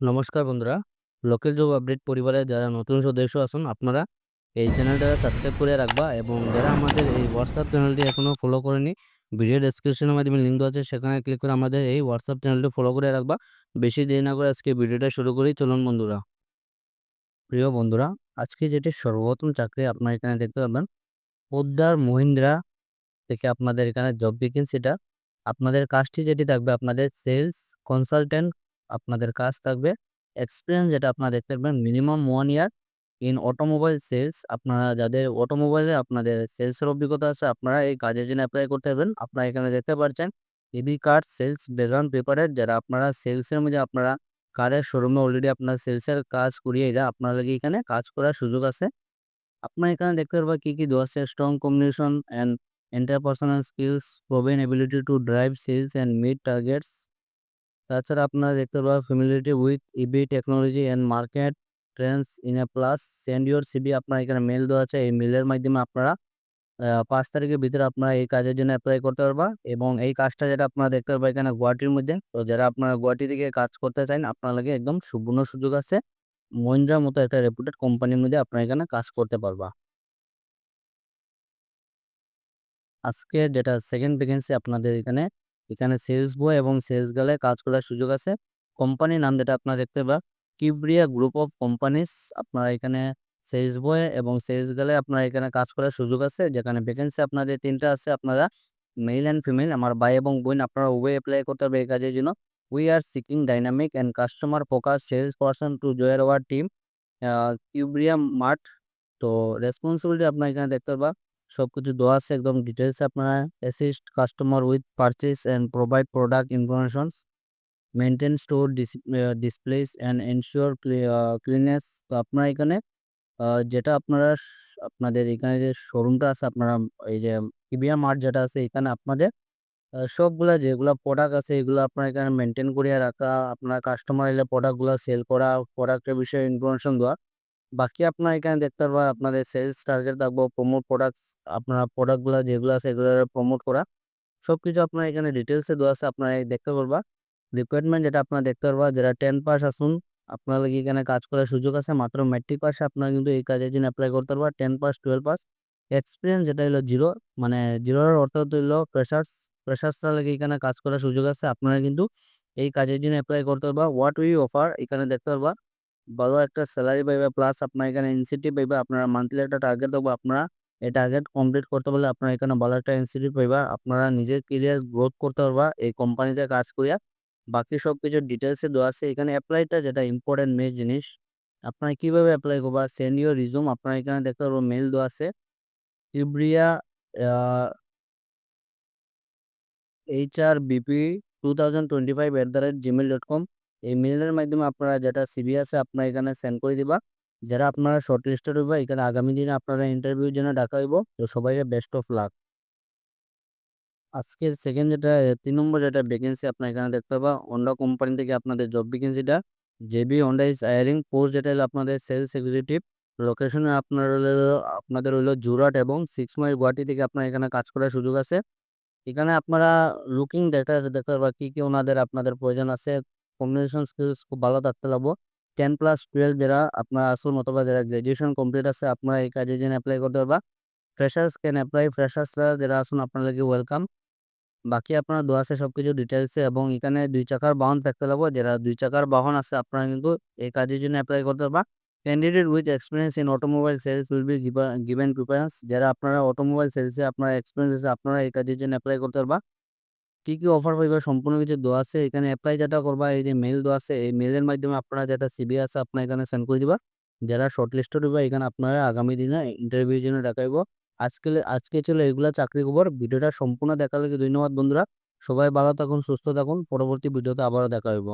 নমস্কার বন্ধুরা। Local job update পরিবারের যারা নতুন সদস্য আসুন আপনারা এই চ্যানেলটা সাবস্ক্রাইব করে রাখবা এবং যারা আমাদের এই হোয়াটসঅ্যাপ চ্যানেলটি এখনও ফলো করেনি ভিডিও ডেসক্রিপশনের মাধ্যমে লিঙ্ক দেওয়া আছে, সেখানে ক্লিক করে আমাদের এই হোয়াটসঅ্যাপ চ্যানেলটি ফলো করে রাখবা। বেশি দেরি না করে আজকে ভিডিওটা শুরু করি, চলুন বন্ধুরা। প্রিয় বন্ধুরা, আজকে যেটি সর্বপ্রথম চাকরি আপনার এখানে দেখতে পাবেন, পোদ্দার মহিন্দ্রা থেকে আপনাদের এখানে জব ভ্যাকেন্সিটা আপনাদের কাজটি যেটি থাকবে, আপনাদের সেলস কনসালটেন্ট আপনাদের কাজ থাকবে। এক্সপিরিয়েন্স যেটা আপনারা দেখতে পারবেন minimum one year in automobile sales আপনারা যাদের অটোমোবাইলে আপনাদের সেলসের অভিজ্ঞতা আছে, আপনারা এই কাজের জন্য অ্যাপ্লাই করতে পারবেন। আপনারা এখানে দেখতে পাচ্ছেন ইবি কার্ড সেলস ব্যাকগ্রাউন্ড পেপারের যারা আপনারা সেলসের মধ্যে আপনারা কারের শোরুমে অলরেডি আপনার সেলসের কাজ করিয়ে আপনার লাগে এখানে কাজ করার সুযোগ আছে। আপনারা এখানে দেখতে পারবেন কি কি দেওয়া আছে? Strong combination and interpersonal skills proven ability to drive sales and meet targets. তাছাড়া আপনারা দেখতে পাবেন familiarity with EV technology and market trends in a plus send your CV আপনার এখানে মেল দেওয়া আছে, এই মেলের মাধ্যমে আপনারা পাঁচ তারিখের ভিতরে আপনারা এই কাজের জন্য অ্যাপ্লাই করতে পারবা এবং এই কাজটা যেটা আপনারা দেখতে পারবেন এখানে গুয়াহাটির মধ্যে, তো যারা আপনারা গুয়াহাটি থেকে কাজ করতে চান, আপনার লাগে একদম সুবর্ণ সুযোগ আছে মহিন্দ্রার মতো একটা রেপুটেড কোম্পানির মধ্যে আপনারা এখানে কাজ করতে পারবা। আজকে যেটা সেকেন্ড ভ্যাকেন্সি আপনাদের এখানে এখানে সেলস বয় এবং সেলস গার্লে কাজ করার সুযোগ আছে। কোম্পানির নাম যেটা আপনারা দেখতে পাবেন কিবরিয়া গ্রুপ অফ কোম্পানিস আপনারা এখানে সেলস বয় এবং সেলস গার্লে আপনারা এখানে কাজ করার সুযোগ আছে। যেখানে ভ্যাকেন্সি আপনাদের তিনটা আছে, আপনারা মেল অ্যান্ড ফিমেল আমার ভাই এবং বোন, আপনারা উভয় অ্যাপ্লাই করতে হবে এই কাজের জন্য। We are seeking dynamic and customer focus sales person to join our team কিউব্রিয়া mart তো রেসপন্সিবিলিটি আপনার এখানে দেখতে পারবা সবকিছু দেওয়া আছে, একদম ডিটেলস আপনারা assist customer with purchase and provide product informations maintain store displays and ensure cleanliness তো আপনারা এখানে যেটা আপনারা আপনাদের এখানে যে শোরুমটা আছে, আপনারা এই যে ইবিয়া মার্ট যেটা আছে, এখানে আপনাদের সবগুলা যেগুলা প্রোডাক্ট আছে, এগুলো আপনার এখানে মেনটেন করিয়া রাখা। আপনার কাস্টমার এলে প্রোডাক্টগুলো সেল করা প্রোডাক্টের বিষয়ে ইনফরমেশন দেওয়া। বাকি আপনার এখানে দেখতে পারবেন আপনাদের সেলস টার্গেট থাকব প্রমোট প্রোডাক্টস আপনার প্রোডাক্টগুলো যেগুলো আছে এগুলো প্রমোট করা। সব কিছু আপনার এখানে ডিটেলসে দেওয়া আছে, আপনারা দেখতে পারবা। রিকোয়ারমেন্ট যেটা আপনারা দেখতে পারবা, যারা টেন পাস আসুন আপনার লাগে এখানে কাজ করার সুযোগ আছে? মাত্র ম্যাট্রিক পাসে আপনারা কিন্তু এই কাজের জন্য অ্যাপ্লাই করতে পারবা ten pass twelve pass experience যেটা হলো জিরো মানে জিরোর অর্থ হলো ফ্রেশার্স ফ্রেশার্সরা লাগে এখানে কাজ করার সুযোগ আছে? আপনারা কিন্তু এই কাজের জন্য অ্যাপ্লাই করতে পারবা। হোয়াট উই অফার এখানে দেখতে পারবা। ভালো একটা স্যালারি পাইবে প্লাস আপনার এখানে ইনসেন্টিভ পাইবে, আপনারা মান্থলি একটা টার্গেট দেবো, আপনারা এই টার্গেট কমপ্লিট করতে পারলে আপনারা এখানে ভালো একটা ইনসেন্টিভ পাইবা, আপনারা নিজের কেরিয়ার গ্রোথ করতে পারবা, এই কোম্পানিতে কাজ করিয়া। বাকি সব কিছু ডিটেলসে দেওয়া আছে, এখানে অ্যাপ্লাইটা যেটা ইম্পর্টেন্ট মেন জিনিস, আপনারা কীভাবে অ্যাপ্লাই করবা সেন্ড ইউর রিজুম আপনারা এখানে দেখতে পারব মেল দেওয়া আছে। ইব্রিয়া H R BP two thousand twenty five at the rate Gmail dot com এই মেলের মাধ্যমে আপনারা যেটা সিবি আছে আপনারা এখানে সেন্ড করে দিবা। যারা আপনারা শর্ট লিস্টেড হইবা, এখানে আগামী দিনে আপনারা ইন্টারভিউর জন্য ডাকা হইব। তো সবাইকে বেস্ট অফ লাক আজকের সেকেন্ড যেটা, তিন নম্বর যেটা ভ্যাকেন্সি আপনার এখানে দেখতে পাবা। হন্ডা কোম্পানি থেকে আপনাদের job ভ্যাকেন্সিটা JB Honda is hiring post যেটা হলো আপনাদের সেলস এক্সিকিউটিভ লোকেশনে আপনার আপনাদের হলো জুরাট এবং সিক্স মাইল গুয়াহাটি থেকে আপনার এখানে কাজ করার সুযোগ আছে। এখানে আপনারা লুকিং দেখতে দেখতে পারবা কী কী ওনাদের, আপনাদের প্রয়োজন আছে। কম্বিনেশন স্কিলস খুব ভালো থাকতে লাগবো টেন প্লাস টুয়েলভ যারা আপনার আসুন অথবা যারা গ্র্যাজুয়েশন কমপ্লিট আছে, আপনারা এই কাজের জন্য অ্যাপ্লাই করতে পারবা। ফ্রেশার্স ক্যান অ্যাপ্লাই ফ্রেশার্সরা যারা আসুন আপনাদেরকে ওয়েলকাম বাকি আপনারা দোয়া আছে সব কিছু ডিটেলসে এবং এখানে দুই চাকার বাহন থাকতে লাগবো যারা দুই চাকার বাহন আছে, আপনারা কিন্তু এই কাজের জন্য অ্যাপ্লাই করতে পারবা। Candidate with experience in automobile sales will be given preference যারা আপনারা অটোমোবাইল সেলসে আপনার এক্সপিরিয়েন্স আছে, আপনারা এই কাজের জন্য অ্যাপ্লাই করতে পারবা। কি কি অফার পাইবা? সম্পূর্ণ কিছু দেওয়া আছে। এখানে অ্যাপ্লাই যেটা করবা, এই যে মেল দেওয়া আছে, এই মেলের মাধ্যমে আপনারা যেটা সিবি আছে, আপনার এখানে সেন্ড করে দিবা। যারা শর্ট লিস্টেড হইবা এখানে আপনারা আগামী দিনে ইন্টারভিউর জন্য দেখাইব আজকে আজকে ছিল এগুলা চাকরি খবর। ভিডিওটা সম্পূর্ণ দেখার লাগে ধন্যবাদ বন্ধুরা। সবাই ভালো থাকুন, সুস্থ থাকুন। পরবর্তী ভিডিওতে আবারও দেখা হইব।